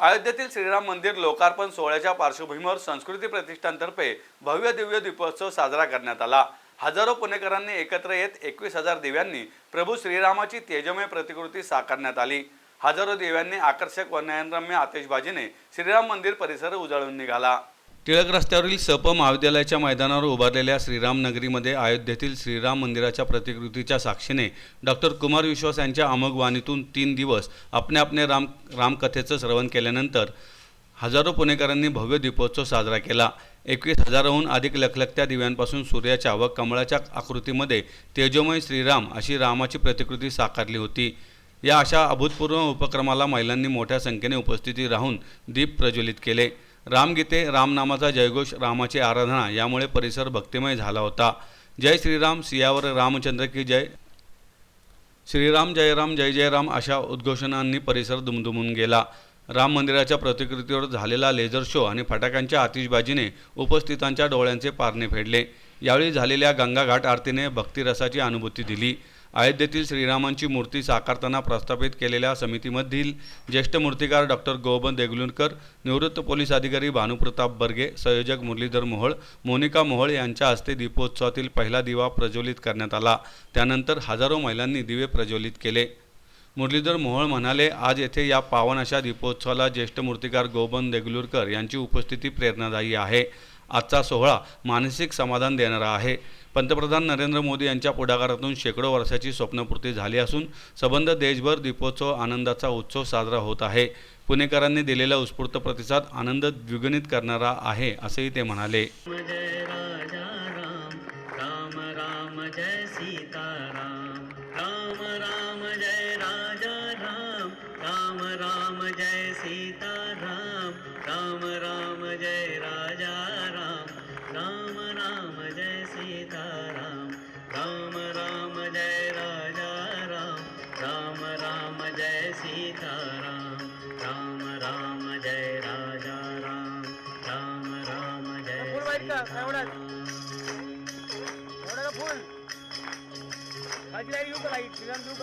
अयोध्येतील श्रीराम मंदिर लोकार्पण सोहळ्याच्या पार्श्वभूमीवर संस्कृती प्रतिष्ठानतर्फे भव्य दिव्य दीपोत्सव साजरा करण्यात आला. हजारो पुणेकरांनी एकत्र येत एकवीस हजार दिव्यांनी प्रभू श्रीरामाची तेजमय प्रतिकृती साकारण्यात आली. हजारो दिव्यांनी आकर्षक व नयनरम्य आतिषबाजीने श्रीराम मंदिर परिसर उजळून निघाला. टिळक रस्त्यावरील सप महाविद्यालयाच्या मैदानावर उभारलेल्या श्रीरामनगरीमध्ये अयोध्येतील श्रीराम मंदिराच्या प्रतिकृतीच्या साक्षीने डॉक्टर कुमार विश्वास यांच्या अमोघ वाणीतून तीन दिवस आपणे आपणे राम रामकथेचं श्रवण केल्यानंतर हजारो पुणेकरांनी भव्य दीपोत्सव साजरा केला. एकवीस हजाराहून अधिक लखलखत्या दिव्यांपासून सूर्याच्या व कमळाच्या आकृतीमध्ये तेजोमय श्रीराम अशी रामाची प्रतिकृती साकारली होती. या अशा अभूतपूर्व उपक्रमाला महिलांनी मोठ्या संख्येने उपस्थिती राहून दीप प्रज्वलित केले. रामगीते रामनामाचा जयघोष रामाची आराधना यामुळे परिसर भक्तिमय झाला होता. जय श्रीराम सियावर रामचंद्र की जय. श्रीराम जय राम जय जय राम अशा उद्घोषणांनी परिसर दुमदुमून गेला. राम मंदिराच्या प्रतिकृतीवर झालेला लेझर शो आणि फटाक्यांच्या आतिषबाजीने उपस्थितांच्या डोळ्यांचे पारणे फेडले. यावेळी झालेल्या गंगाघाट आरतीने भक्तिरसाची अनुभूती दिली. अयोध्येतील श्रीरामांची मूर्ती साकारताना प्रस्थापित केलेल्या समितीमधील ज्येष्ठ मूर्तिकार डॉक्टर गोबन देगलुरकर निवृत्त पोलीस अधिकारी भानुप्रताप बर्गे संयोजक मुरलीधर मोहोळ मोनिका मोहोळ यांच्या हस्ते दीपोत्सवातील पहिला दिवा प्रज्वलित करण्यात आला. त्यानंतर हजारो महिलांनी दिवे प्रज्वलित केले. मुरलीधर मोहोळ म्हणाले आज येथे या पावन अशा दीपोत्सवाला ज्येष्ठ मूर्तिकार गोबन देगलूरकर यांची उपस्थिती प्रेरणादायी आहे. आजचा सोहळा मानसिक समाधान देणारा आहे. पंतप्रधान नरेंद्र मोदी यांच्या पुढाकारातून शेकडो वर्षाची स्वप्नपूर्ती झाली असून सबंध देशभर दीपोत्सव आनंदाचा उत्सव साजरा होत आहे. पुणेकरांनी दिलेला उत्स्फूर्त प्रतिसाद आनंद द्विगुणित करणारा आहे असेही ते म्हणाले. जय सीता राम राम राम जय राजा राम राम राम जय फुल खालची लाइट का लाइट देऊ